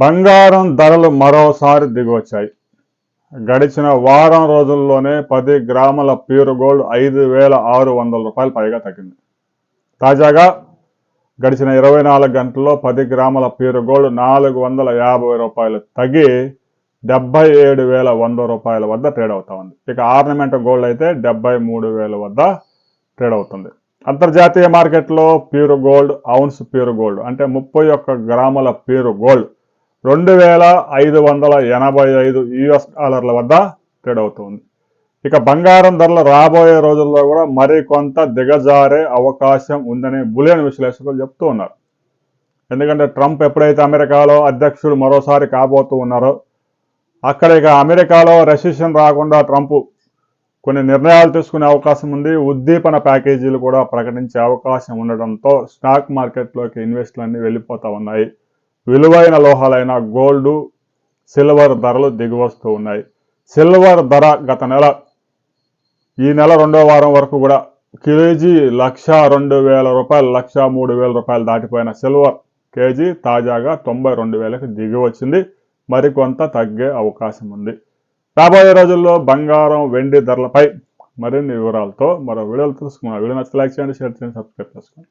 బంగారం ధరలు మరోసారి దిగొచ్చాయి. గడిచిన వారం రోజుల్లోనే పది గ్రాముల ప్యూర్ గోల్డ్ ఐదు వేల ఆరు వందల రూపాయలు పైగా తగ్గింది. తాజాగా గడిచిన ఇరవై నాలుగు గంటల్లో పది గ్రాముల ప్యూర్ గోల్డ్ నాలుగు వందల యాభై రూపాయలు తగ్గి డెబ్బై ఏడు వేల వంద రూపాయల వద్ద ట్రేడ్ అవుతా ఉంది. ఇక ఆర్నమెంట్ గోల్డ్ అయితే డెబ్బై మూడు వేల వద్ద ట్రేడ్ అవుతుంది. అంతర్జాతీయ మార్కెట్లో pure gold ounce pure gold అంటే ముప్పై ఒక్క గ్రాముల ప్యూర్ గోల్డ్ రెండు వేల ఐదు వందల ఎనభై ఐదు యుఎస్ డాలర్ల వద్ద ట్రేడ్ అవుతుంది ఇక బంగారం ధరలు రాబోయే రోజుల్లో కూడా మరి కొంత దిగజారే అవకాశం ఉందని బులియన్ విశ్లేషకులు చెప్తూ ఉన్నారు. ఎందుకంటే ట్రంప్ ఎప్పుడైతే అమెరికాలో అధ్యక్షుడు మరోసారి కాబోతూ ఉన్నారో అక్కడ ఇక అమెరికాలో రెసిషన్ రాకుండా ట్రంప్ కొన్ని నిర్ణయాలు తీసుకునే అవకాశం ఉంది. ఉద్దీపన ప్యాకేజీలు కూడా ప్రకటించే అవకాశం ఉండడంతో స్టాక్ మార్కెట్లోకి ఇన్వెస్ట్లు అన్నీ వెళ్ళిపోతూ ఉన్నాయి. విలువైన లోహాలైన గోల్డ్ సిల్వర్ ధరలు దిగివస్తూ ఉన్నాయి. సిల్వర్ ధర గత నెల ఈ నెల రెండో వారం వరకు కూడా కేజీ లక్ష రెండు వేల రూపాయలు లక్ష మూడు వేల రూపాయలు దాటిపోయిన సిల్వర్ కేజీ తాజాగా తొంభై రెండు వేలకు దిగి వచ్చింది. మరికొంత తగ్గే అవకాశం ఉంది. రాబోయే రోజుల్లో బంగారం వెండి ధరలపై మరిన్ని వివరాలతో మరో వీడియోలు తెలుసుకున్నాం వీడియో నచ్చితే లైక్ చేయండి షేర్ చేయండి సబ్స్క్రైబ్ చేసుకోండి.